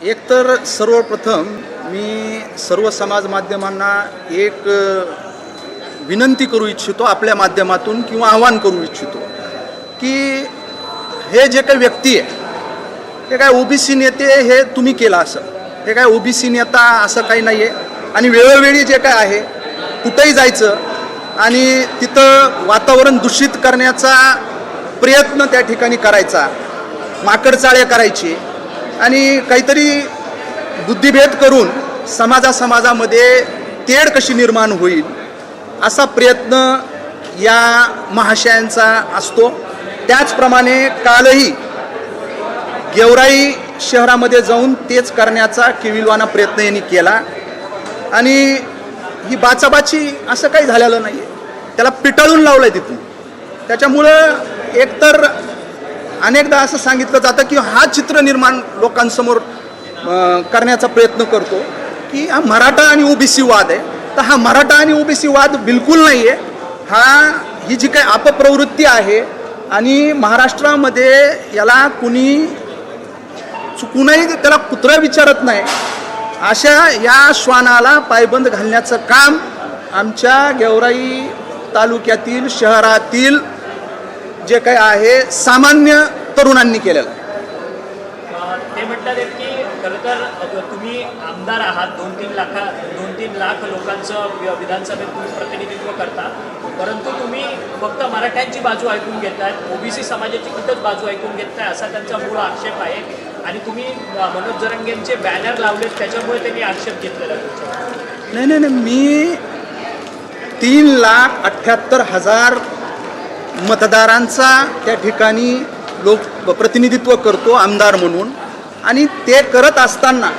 एकतर सर्वप्रथम मी सर्व समाज माध्यमांना एक विनंती करू इच्छितो आपल्या माध्यमातून किंवा आवाहन करू इच्छितो की हे जे काही व्यक्ती आहे हे काय ओबीसी नेते हे तुम्ही केलं असं हे काय ओबीसी नेता असं काही नाही आहे आणि वेळोवेळी जे काय आहे कुठंही जायचं आणि तिथं वातावरण दूषित करण्याचा प्रयत्न त्या ठिकाणी करायचा माकडचाळे करायची आणि काहीतरी बुद्धिभेद करून समाजा समाजामध्ये तेढ कशी निर्माण होईल असा प्रयत्न या महाशयांचा असतो. त्याचप्रमाणे कालही गेवराई शहरामध्ये जाऊन तेच करण्याचा किविलवाना प्रयत्न यांनी केला. आणि ही बाचाबाची असं काही झालेलं नाही आहे त्याला पिटाळून लावलं आहे तिथून. त्याच्यामुळं एकतर अनेकदा असं सांगितलं जातं की हा चित्र निर्माण लोकांसमोर करण्याचा प्रयत्न करतो की हा मराठा आणि ओबीसी वाद आहे. तर हा मराठा आणि ओबीसी वाद बिलकुल नाही आहे हा ही जी काही अपप्रवृत्ती आहे आणि महाराष्ट्रामध्ये याला कुणी चुकूनही त्याला कुत्रा विचारत नाही अशा या श्वानाला पायबंद घालण्याचं काम आमच्या गेवराई तालुक्यातील शहरातील जे काही आहे सामान्य तरुणांनी केलेलं आहे. ते म्हणतात की खरं तर तुम्ही आमदार आहात दोन तीन लाखा दोन तीन लाख लोकांचं विधानसभेत तुम्ही प्रतिनिधित्व करता. परंतु तुम्ही फक्त मराठ्यांची बाजू ऐकून घेतायत ओबीसी समाजाची कुठंच बाजू ऐकून घेत नाही असा त्यांचा मूळ आक्षेप आहे. आणि तुम्ही मनोज जरंगेंचे बॅनर लावलेत त्याच्यामुळे त्यांनी आक्षेप घेतलेला. नाही नाही नाही मी तीन लाख अठ्ठ्याहत्तर हजार मतदारांचा त्या ठिकाणी लोक प्रतिनिधित्व करतो आमदार म्हणून. आणि ते करत असताना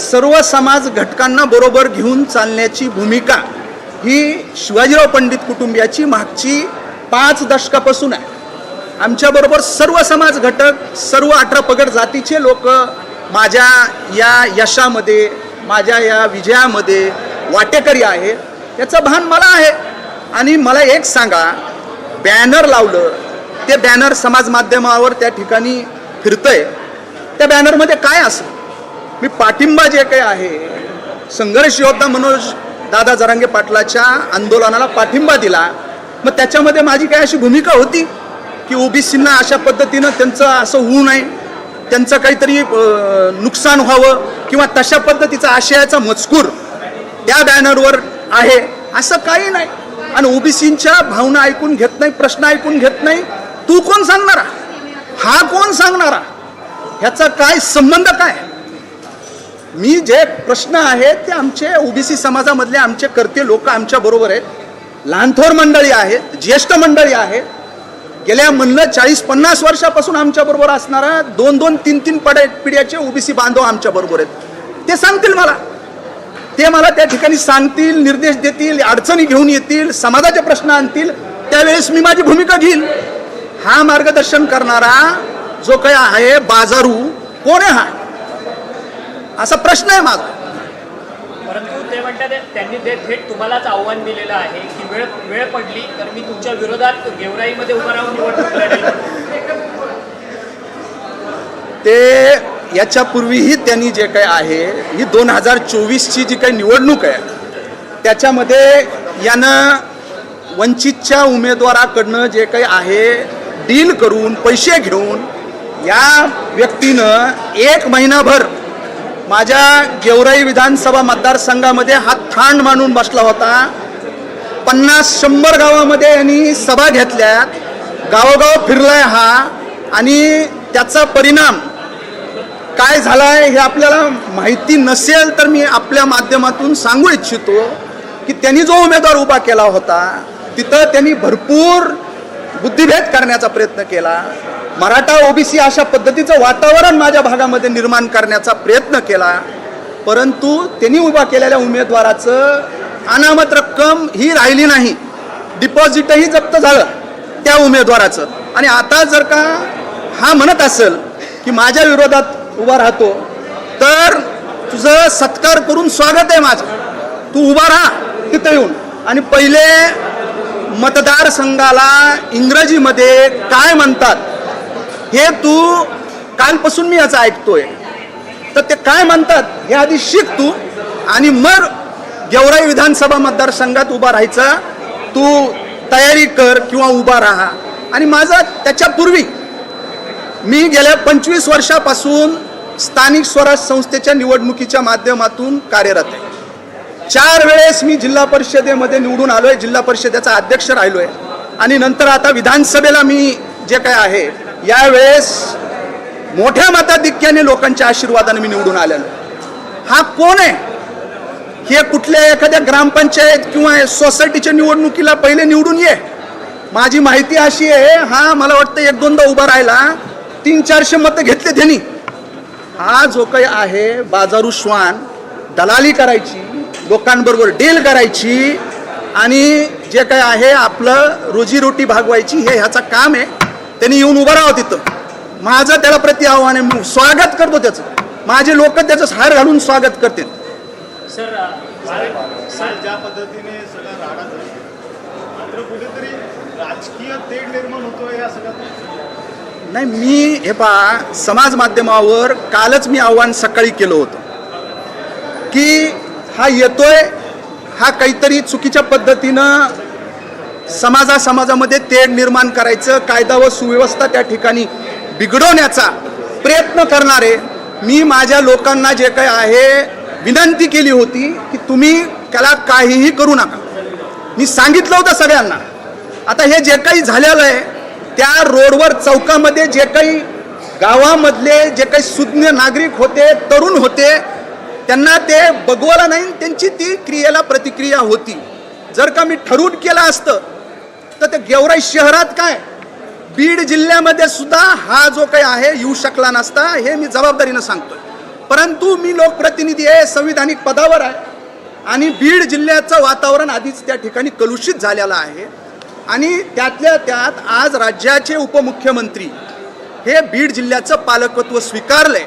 सर्व समाज घटकांना बरोबर घेऊन चालण्याची भूमिका ही शिवाजीराव पंडित कुटुंबियाची मागची पाच दशकापासून आहे. आमच्याबरोबर सर्व समाज घटक सर्व अठरा पगड जातीचे लोक माझ्या या यशामध्ये माझ्या या विजयामध्ये वाटेकरी आहेत याचं भान मला आहे. आणि मला एक सांगा बॅनर लावलं ते बॅनर समाज माध्यमावर त्या ठिकाणी फिरतंय. त्या बॅनरमध्ये काय असं? मी पाठिंबा जे काही आहे संघर्ष योद्धा मनोज दादा जरांगे पाटलाच्या आंदोलनाला पाठिंबा दिला. मग त्याच्यामध्ये माझी काय अशी भूमिका होती? की ओबीसींना अशा पद्धतीनं त्यांचं असं होऊ नये त्यांचं काहीतरी नुकसान व्हावं किंवा तशा पद्धतीचा आशयाचा मजकूर त्या बॅनरवर आहे असं काही नाही. आणि ओबीसींच्या भावना ऐकून घेत नाही प्रश्न ऐकून घेत नाही. तू कोण सांगणारा? हा कोण सांगणारा? ह्याचा काय संबंध काय? मी जे प्रश्न आहेत ते आमचे ओबीसी समाजामधले आमचे कर्ते लोक आमच्या बरोबर आहेत. लहानथोर मंडळी आहेत ज्येष्ठ मंडळी आहेत. गेल्या म्हणलं चाळीस पन्नास वर्षापासून आमच्या बरोबर असणारा दोन दोन तीन तीन पड पिढ्याचे ओबीसी बांधव आमच्या बरोबर आहेत. ते सांगतील मला. ते मला त्या ठिकाणी सांगतील निर्देश देतील अडचणी घेऊन येतील समाजाचे प्रश्न आणतील त्यावेळेस मी माझी भूमिका घेईल हा मार्गदर्शन करणारा जो काही आहे बाजारू कोण आहे? हा असा प्रश्न आहे माझा. परंतु ते म्हणतात त्यांनी ते थेट तुम्हालाच आव्हान दिलेलं आहे की वेळ वेळ पडली तर मी तुमच्या विरोधात गेवराईमध्ये उभं राहून निवडणूक लढेल. ते याच्यापूर्वीही त्यांनी जे काही आहे ही दोन हजार चोवीसची जी काही निवडणूक आहे त्याच्यामध्ये यानं वंचितच्या उमेदवाराकडनं जे काही आहे डील करून पैसे घेऊन या व्यक्तीनं एक महिनाभर माझ्या गेवराई विधानसभा मतदारसंघामध्ये हा थांड मांडून बसला होता. पन्नास शंभर गावामध्ये यांनी सभा घेतल्या गावोगाव फिरलाय हा आणि त्याचा परिणाम काय झालं आहे हे आपल्याला माहिती नसेल तर मी आपल्या माध्यमातून सांगू इच्छितो की त्यांनी जो उमेदवार उभा केला होता तिथं त्यांनी भरपूर बुद्धिभेद करण्याचा प्रयत्न केला. मराठा ओबीसी अशा पद्धतीचं वातावरण माझ्या भागामध्ये निर्माण करण्याचा प्रयत्न केला. परंतु त्यांनी उभा केलेल्या उमेदवाराचं अनामत रक्कम ही राहिली नाही. डिपॉझिटही जप्त झालं त्या उमेदवाराचं. आणि आता जर का हा म्हणत असेल की माझ्या विरोधात उभा राहतो. तर तुझं सत्कार करून स्वागत आहे माझं. तू उभा राहा तिथं येऊन. आणि पहिले मतदारसंघाला इंग्रजीमध्ये काय म्हणतात हे तू कालपासून मी याचं ऐकतोय. तर ते काय म्हणतात हे आधी शिक तू. आणि मग गेवराई विधानसभा मतदारसंघात उभा राहायचा. तू तयारी कर किंवा उभा राहा. आणि माझा त्याच्यापूर्वी मी गेल्या पंचवीस वर्षापासून स्थानिक स्वराज संस्थेच्या निवडणुकीच्या माध्यमातून कार्यरत आहे. चार वेळेस मी जिल्हा परिषदेमध्ये निवडून आलोय जिल्हा परिषदेचा अध्यक्ष राहिलोय. आणि नंतर आता विधानसभेला मी जे काय आहे यावेळेस मोठ्या मताधिक्याने लोकांच्या आशीर्वादाने मी निवडून आलेलो. हा कोण आहे? हे कुठल्या एखाद्या ग्रामपंचायत किंवा सोसायटीच्या निवडणुकीला पहिले निवडून ये. माझी माहिती अशी आहे हा मला वाटतं एक दोनदा उभा राहिला. तीन चारशे मतं घेतले त्यांनी. हा जो काही आहे बाजारू श्वान दलाली करायची लोकांबरोबर डील करायची आणि जे काही आहे आपलं रोजीरोटी भागवायची हे ह्याचं काम आहे. त्यांनी येऊन उभं राहावं तिथं. माझं त्याला प्रति आव्हान आहे. मी स्वागत करतो त्याचं. माझे लोक त्याचं हार घालून स्वागत करतील. सर ज्या पद्धतीने सगळं राहणार मात्र कुठेतरी राजकीय तेढ निर्माण होतोय या सगळ्यात नाही मी हे पहा समाज माध्यमावर कालच मी आव्हान सकाळी केलं होतं. की हा येतोय हा काहीतरी चुकीच्या पद्धतीनं समाजा समाजामध्ये तेढ निर्माण करायचं कायदा व सुव्यवस्था त्या ठिकाणी बिघडवण्याचा प्रयत्न करणारे मी माझ्या लोकांना जे काही आहे विनंती केली होती की तुम्ही त्याला काहीही करू नका. मी सांगितलं होतं सगळ्यांना. आता हे जे काही झालेलं आहे त्या रोडवर चौकामध्ये जे काही गावामधले जे काही सुज्ञ नागरिक होते तरुण होते त्यांना ते बघवायला नाही त्यांची ती क्रियेला प्रतिक्रिया होती. जर का मी ठरवून केलं असतं तर ते गेवराई शहरात काय? बीड जिल्ह्यामध्ये सुद्धा हा जो काही आहे येऊ शकला नसता हे मी जबाबदारीनं सांगतोय. परंतु मी लोकप्रतिनिधी आहे संविधानिक पदावर आहे आणि बीड जिल्ह्याचं वातावरण आधीच त्या ठिकाणी कलुषित झालेलं आहे. आणि त्यातल्या त्यात आज राज्याचे उपमुख्यमंत्री हे बीड जिल्ह्याचं पालकत्व स्वीकारलंय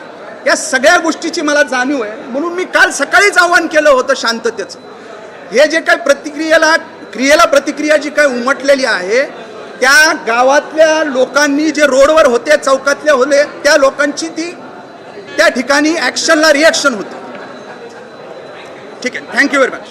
या सगळ्या गोष्टीची मला जाणीव आहे. म्हणून मी काल सकाळीच आव्हान केलं होतं शांततेचं. हे जे काही प्रतिक्रियेला क्रियेला प्रतिक्रिया जी काही उमटलेली आहे त्या गावातल्या लोकांनी जे रोडवर होते चौकातले होते त्या लोकांची ती त्या ठिकाणी ॲक्शनला रिॲक्शन होते. ठीक आहे. Thank you very much